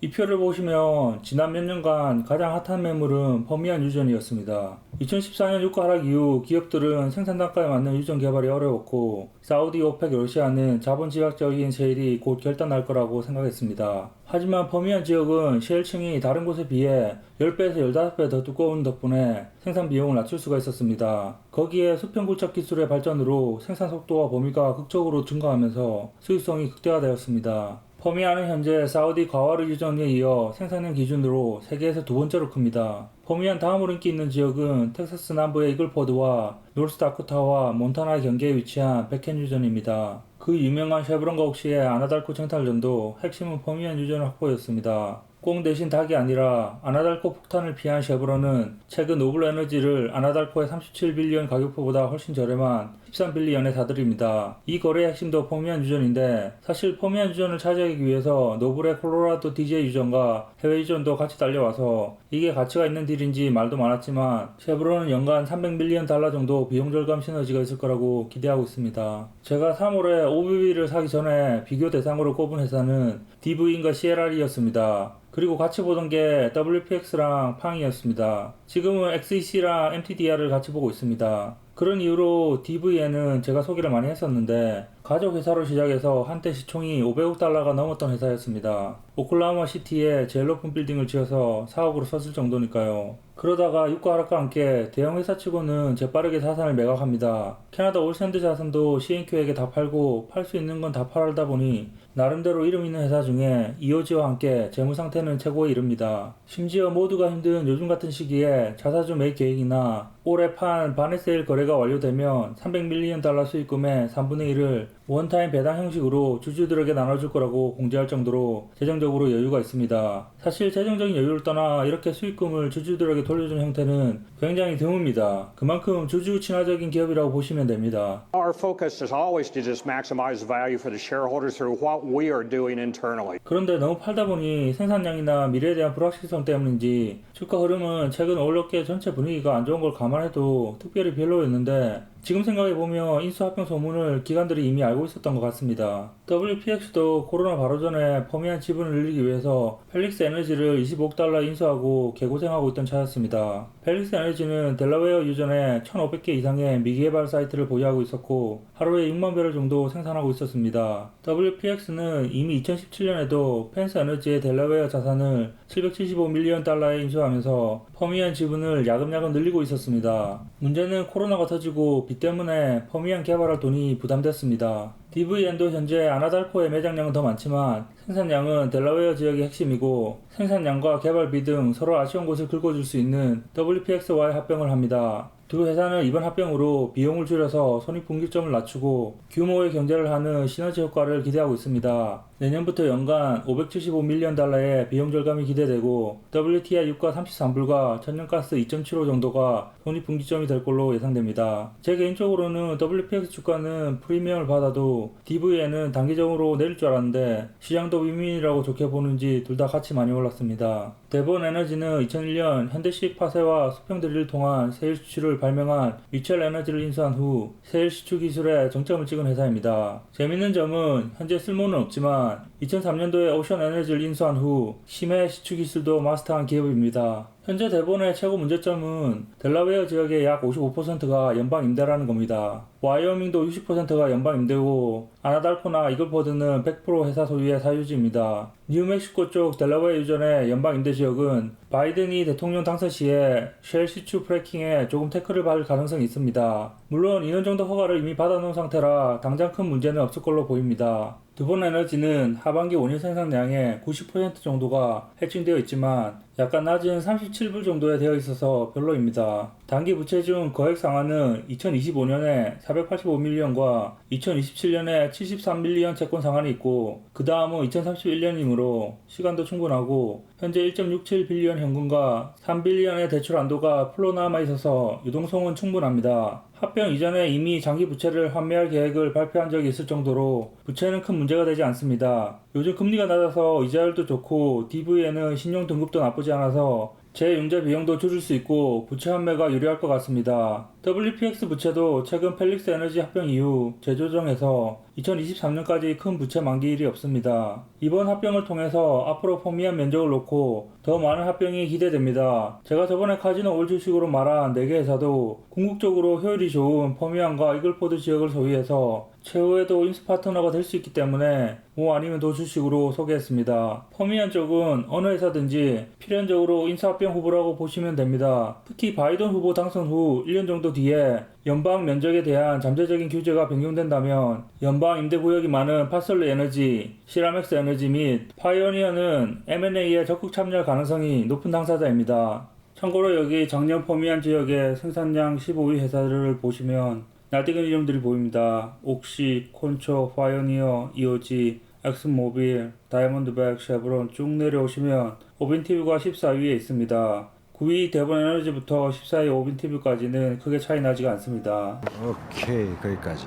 이 표를 보시면 지난 몇 년간 가장 핫한 매물은 퍼미안 유전이었습니다. 2014년 유가 하락 이후 기업들은 생산 단가에 맞는 유전 개발이 어려웠고 사우디 오펙 러시아는 자본 지각적인 세일이 곧 결단날 거라고 생각했습니다. 하지만 퍼미안 지역은 셰일층이 다른 곳에 비해 10배에서 15배 더 두꺼운 덕분에 생산 비용을 낮출 수가 있었습니다. 거기에 수평 굴착 기술의 발전으로 생산 속도와 범위가 극적으로 증가하면서 수익성이 극대화되었습니다. 퍼미안은 현재 사우디 과와르 유전에 이어 생산량 기준으로 세계에서 두 번째로 큽니다. 퍼미안 다음으로 인기 있는 지역은 텍사스 남부의 이글포드와 노스다코타와 몬타나 경계에 위치한 백켄 유전입니다. 그 유명한 쉐브론과 옥시의 아나달코 쟁탈전도 핵심은 퍼미안 유전 확보였습니다. 꽁 대신 닭이 아니라 아나달코 폭탄을 피한 쉐브론은 최근 노블 에너지를 아나달코의 37빌리언 가격표보다 훨씬 저렴한 13빌리언에 사들입니다. 이 거래의 핵심도 포미안 유전인데 사실 포미안 유전을 차지하기 위해서 노블의 콜로라도 DJ 유전과 해외 유전도 같이 달려와서 이게 가치가 있는 딜인지 말도 많았지만 쉐브론은 연간 300밀리언 달러 정도 비용 절감 시너지가 있을 거라고 기대하고 있습니다. 제가 3월에 OBB를 사기 전에 비교 대상으로 꼽은 회사는 DV인과 CLR이었습니다. 그리고 같이 보던 게 WPX랑 팡이었습니다. 지금은 XEC랑 MTDR을 같이 보고 있습니다. 그런 이유로 DV에는 제가 소개를 많이 했었는데 가족 회사로 시작해서 한때 시총이 500억 달러가 넘었던 회사였습니다. 오클라호마 시티에 제일 높은 빌딩을 지어서 사옥으로 썼을 정도니까요. 그러다가 유가 하락과 함께 대형 회사치고는 재빠르게 자산을 매각합니다. 캐나다 올샌드 자산도 CNQ에게 다 팔고 팔 수 있는 건 다 팔다 보니 나름대로 이름 있는 회사 중에 이오지와 함께 재무 상태는 최고에 이릅니다. 심지어 모두가 힘든 요즘 같은 시기에 자사주 매입 계획이나 올해 판 바네세일 거래가 완료되면 300밀리언 달러 수익금의 3분의 1을 원타임 배당 형식으로 주주들에게 나눠줄 거라고 공지할 정도로 재정적으로 여유가 있습니다. 사실 재정적인 여유를 떠나 이렇게 수익금을 주주들에게 돌려주는 형태는 굉장히 드뭅니다. 그만큼 주주 친화적인 기업이라고 보시면 됩니다. Our focus is always to just maximize value for the shareholders through what we are doing internally. 그런데 너무 팔다 보니 생산량이나 미래에 대한 불확실성 때문인지 주가 흐름은 최근 올업계 전체 분위기가 안 좋은 걸 감안해도 특별히 별로였는데 지금 생각해보면 인수합병 소문을 기관들이 이미 알고 있었던 것 같습니다. WPX도 코로나 바로 전에 퍼미안 지분을 늘리기 위해서 펠릭스 에너지를 25억 달러 인수하고 개고생하고 있던 차였습니다. 펠릭스 에너지는 델라웨어 유전에 1,500개 이상의 미개발 사이트를 보유하고 있었고 하루에 6만 배럴 정도 생산하고 있었습니다. WPX는 이미 2017년에도 펜스 에너지의 델라웨어 자산을 775밀리언 달러에 인수하면서 퍼미안 지분을 야금야금 늘리고 있었습니다. 문제는 코로나가 터지고 빚 때문에 퍼미안 개발할 돈이 부담됐습니다. DVN도 현재 아나달코의 매장량은 더 많지만 생산량은 델라웨어 지역이 핵심이고 생산량과 개발비 등 서로 아쉬운 곳을 긁어줄 수 있는 WPX와의 합병을 합니다. 두 회사는 이번 합병으로 비용을 줄여서 손익분기점을 낮추고 규모의 경제를 하는 시너지 효과를 기대하고 있습니다. 내년부터 연간 575밀리언 달러의 비용 절감이 기대되고 WTI 유가 33불과 천연가스 2.75 정도가 손익분기점이 될 걸로 예상됩니다. 제 개인적으로는 WPX 주가는 프리미엄을 받아도 DV에는 단기적으로 내릴 줄 알았는데 시장도 윈윈이라고 좋게 보는지 둘 다 같이 많이 올랐습니다. 대본 에너지는 2001년 현대식 파세와 수평 드릴을 통한 세일 수출을 발명한 미첼 에너지를 인수한 후 세일 시추 기술에 정점을 찍은 회사입니다. 재밌는 점은 현재 쓸모는 없지만 2003년도에 오션 에너지를 인수한 후 심해 시추 기술도 마스터한 기업입니다. 현재 대본의 최고 문제점은 델라웨어 지역의 약 55%가 연방 임대라는 겁니다. 와이어밍도 60%가 연방 임대고 아나달코나 이글포드는 100% 회사 소유의 사유지입니다. 뉴멕시코 쪽 델라웨어 유전의 연방 임대 지역은 바이든이 대통령 당선 시에 쉘 시추 프래킹에 조금 태클을 받을 가능성이 있습니다. 물론 이런 정도 허가를 이미 받아놓은 상태라 당장 큰 문제는 없을 걸로 보입니다. 두본 에너지는 하반기 원유 생산량의 90% 정도가 해칭되어 있지만 약간 낮은 37불 정도에 되어 있어서 별로입니다. 단기 부채 중 거액 상한은 2025년에 485밀리언과 2027년에 73밀리언 채권 상한이 있고 그 다음은 2031년이므로 시간도 충분하고 현재 1.67 빌리언 현금과 3 빌리언의 대출 한도가 풀로 남아 있어서 유동성은 충분합니다. 합병 이전에 이미 장기 부채를 환매할 계획을 발표한 적이 있을 정도로 부채는 큰 문제가 되지 않습니다. 요즘 금리가 낮아서 이자율도 좋고 DV에는 신용 등급도 나쁘지 않아서 재융자 비용도 줄일 수 있고 부채 환매가 유리할 것 같습니다. WPX 부채도 최근 펠릭스 에너지 합병 이후 재조정해서 2023년까지 큰 부채 만기일이 없습니다. 이번 합병을 통해서 앞으로 포미안 면적을 놓고 더 많은 합병이 기대됩니다. 제가 저번에 카지노 올 주식으로 말한 4개 회사도 궁극적으로 효율이 좋은 포미안과 이글포드 지역을 소유해서 최후에도 인수 파트너가 될 수 있기 때문에 뭐 아니면 도주식으로 소개했습니다. 포미안 쪽은 어느 회사든지 필연적으로 인수합병 후보라고 보시면 됩니다. 특히 바이든 후보 당선 후 1년 정도 뒤에 연방 면적에 대한 잠재적인 규제가 변경된다면 연방 임대 구역이 많은 파설르 에너지, 시라맥스 에너지 및 파이오니어는 M&A에 적극 참여할 가능성이 높은 당사자입니다. 참고로 여기 작년 포미안 지역의 생산량 15위 회사들을 보시면 낯익은 이름들이 보입니다. 옥시, 콘초, 파이오니어, 이오지, 엑슨모빌, 다이아몬드백, 쉐브론 쭉 내려오시면 오빈티브가 14위에 있습니다. 9위 대본 에너지부터 14위 오빈티브까지는 크게 차이 나지가 않습니다. 오케이 거기까지